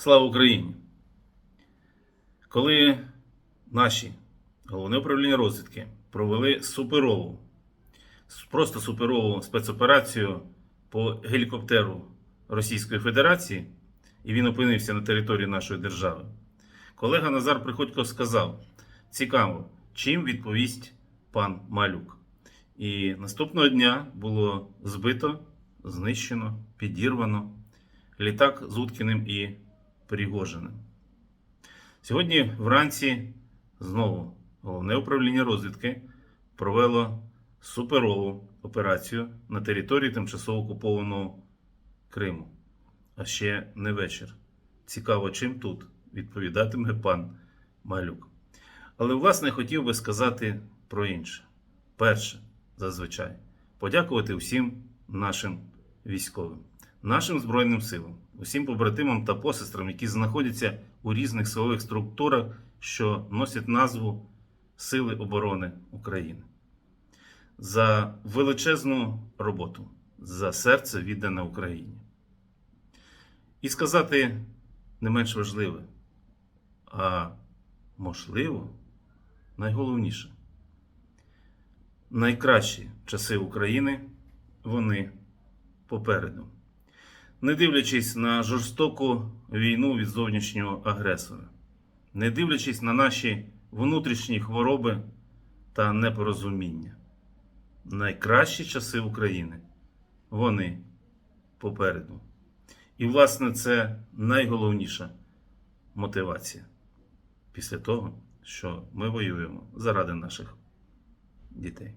Слава Україні! Коли наші головне управління розвідки провели суперову, просто суперову спецоперацію по гелікоптеру Російської Федерації, і він опинився на території нашої держави, колега Назар Приходько сказав: цікаво, чим відповість пан Малюк. І наступного дня було збито, знищено, підірвано літак з Уткіним і Пригожиним. Сьогодні вранці знову головне управління розвідки провело суперову операцію на території тимчасово окупованого Криму. А ще не вечір. Цікаво, чим тут відповідатиме пан Малюк. Але, власне, хотів би сказати про інше. Перше, зазвичай, подякувати всім нашим військовим, нашим Збройним силам, усім побратимам та посестрам, які знаходяться у різних силових структурах, що носять назву Сили оборони України. За величезну роботу, за серце віддане Україні. І сказати не менш важливе, а можливо, найголовніше. Найкращі часи України вони попереду. Не дивлячись на жорстоку війну від зовнішнього агресора, не дивлячись на наші внутрішні хвороби та непорозуміння. Найкращі часи України вони попереду. І, власне, це найголовніша мотивація після того, що ми воюємо заради наших дітей.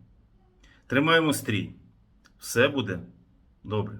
Тримаємо стрій. Все буде добре.